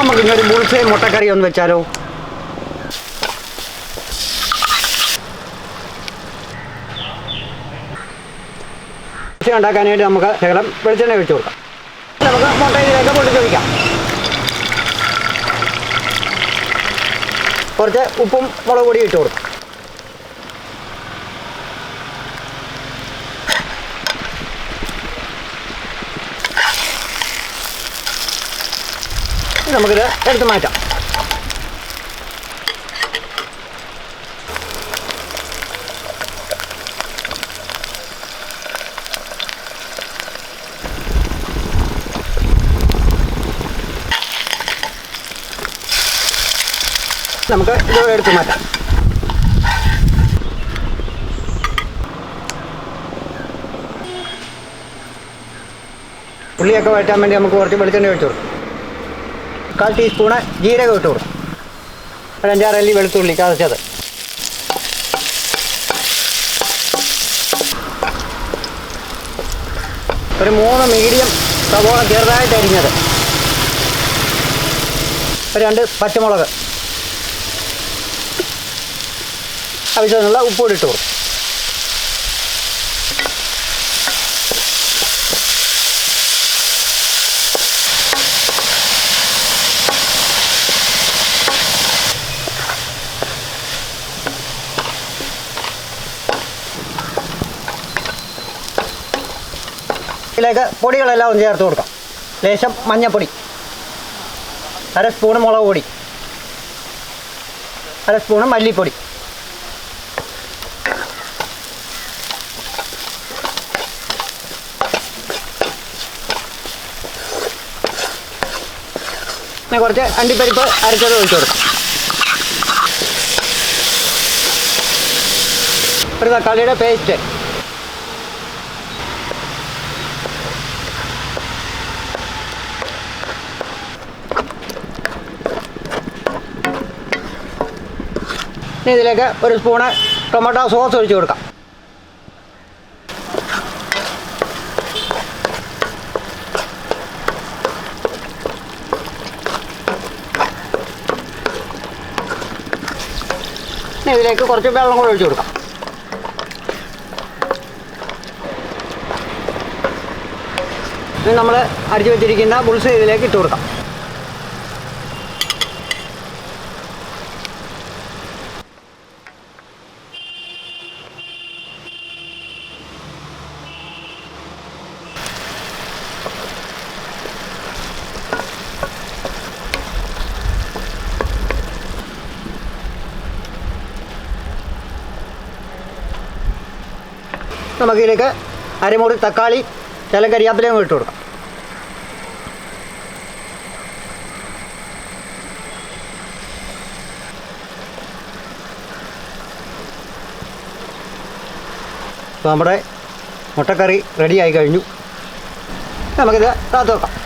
നമുക്ക് ഇന്നൊരു മുളച്ചേ മുട്ടക്കറി ഒന്ന് വെച്ചാലോ? ഉണ്ടാക്കാനായിട്ട് നമുക്ക് ശകലം വെളിച്ചെണ്ണ വെച്ച് കൊടുക്കാം. നമുക്ക് മുട്ടയിലേക്ക് പൊട്ടിച്ച് വയ്ക്കാം കുറച്ച് ഉപ്പും മുളക് പൊടി ഇട്ട് കൊടുക്കാം. നമുക്കിത് എടുത്ത് മാറ്റാം. നമുക്ക് ഇത് എടുത്ത് മാറ്റാം. ഉള്ളിയൊക്കെ വഴറ്റാൻ വേണ്ടി നമുക്ക് കുറച്ച് വെളിച്ചെണ്ണ ഒഴിച്ചു കൊടുക്കാം. കാൽ ടീസ്പൂണ് ജീരകം ഇട്ട് കൊടുക്കും. ഒരു അഞ്ചാറ് അല്ലി വെളുത്തുള്ളി ചതച്ചത് ഒരു മൂന്ന് മീഡിയം സവോള ചെറുതായിട്ട് അരിഞ്ഞത്. ഒരു രണ്ട് പച്ചമുളക്. ആവശ്യത്തിനുള്ള ഉപ്പുകൂടി ഇട്ട് കൊടുക്കും. ഇതിലേക്ക് പൊടികളെല്ലാം ഒന്ന് ചേർത്ത് കൊടുക്കാം. ലേശം മഞ്ഞൾപ്പൊടി അര സ്പൂണ് മുളക് പൊടി. അര സ്പൂണ് മല്ലിപ്പൊടി. പിന്നെ കുറച്ച് അണ്ടിപ്പരിപ്പ് അരച്ചത് ഒഴിച്ചു കൊടുക്കും. ഒരു തക്കാളിയുടെ പേസ്റ്റ് ഇനി ഇതിലേക്ക് ഒരു സ്പൂണ് ടൊമാറ്റോ സോസ് ഒഴിച്ച് കൊടുക്കാം. ഇതിലേക്ക് കുറച്ച് വെള്ളം കൂടെ ഒഴിച്ച് കൊടുക്കാം. നമ്മൾ അടിച്ചു വെച്ചിരിക്കുന്ന ബുൾസ് ഇതിലേക്ക് ഇട്ട് കൊടുക്കാം. നമുക്കിതിലേക്ക് അരമുറി തക്കാളി ചിലം കരിയാപ്പിലയും ഇട്ട് കൊടുക്കാം. നമ്മുടെ മുട്ടക്കറി റെഡി ആയി കഴിഞ്ഞു. നമുക്കിത് കാത്തു വെക്കാം.